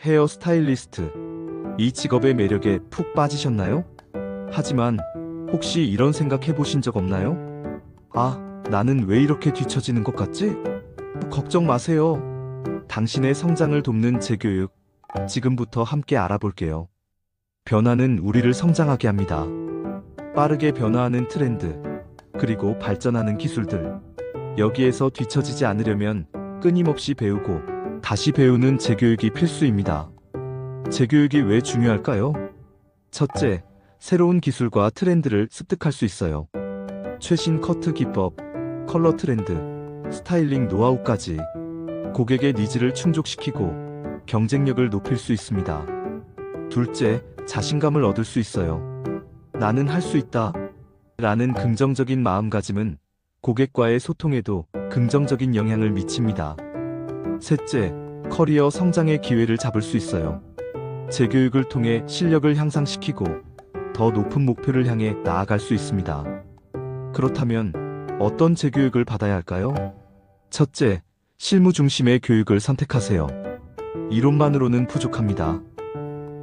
헤어 스타일리스트. 이 직업의 매력에 푹 빠지셨나요? 하지만 혹시 이런 생각 해보신 적 없나요? 아, 나는 왜 이렇게 뒤처지는 것 같지? 걱정 마세요. 당신의 성장을 돕는 재교육, 지금부터 함께 알아볼게요. 변화는 우리를 성장하게 합니다. 빠르게 변화하는 트렌드, 그리고 발전하는 기술들. 여기에서 뒤처지지 않으려면 끊임없이 배우고 다시 배우는 재교육이 필수입니다. 재교육이 왜 중요할까요? 첫째, 새로운 기술과 트렌드를 습득할 수 있어요. 최신 커트 기법, 컬러 트렌드, 스타일링 노하우까지 고객의 니즈를 충족시키고 경쟁력을 높일 수 있습니다. 둘째, 자신감을 얻을 수 있어요. 나는 할 수 있다. 라는 긍정적인 마음가짐은 고객과의 소통에도 긍정적인 영향을 미칩니다. 셋째, 커리어 성장의 기회를 잡을 수 있어요. 재교육을 통해 실력을 향상시키고 더 높은 목표를 향해 나아갈 수 있습니다. 그렇다면 어떤 재교육을 받아야 할까요? 첫째, 실무 중심의 교육을 선택하세요. 이론만으로는 부족합니다.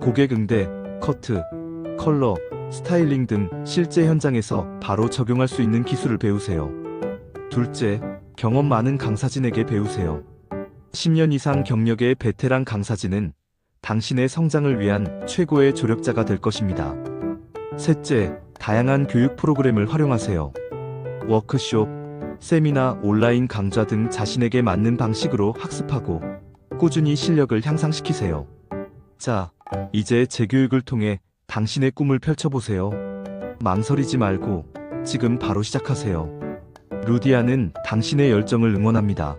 고객 응대, 커트, 컬러, 스타일링 등 실제 현장에서 바로 적용할 수 있는 기술을 배우세요. 둘째, 경험 많은 강사진에게 배우세요. 10년 이상 경력의 베테랑 강사진은 당신의 성장을 위한 최고의 조력자가 될 것입니다. 셋째, 다양한 교육 프로그램을 활용하세요. 워크숍, 세미나, 온라인 강좌 등 자신에게 맞는 방식으로 학습하고 꾸준히 실력을 향상시키세요. 자, 이제 재교육을 통해 당신의 꿈을 펼쳐보세요. 망설이지 말고 지금 바로 시작하세요. 루디아는 당신의 열정을 응원합니다.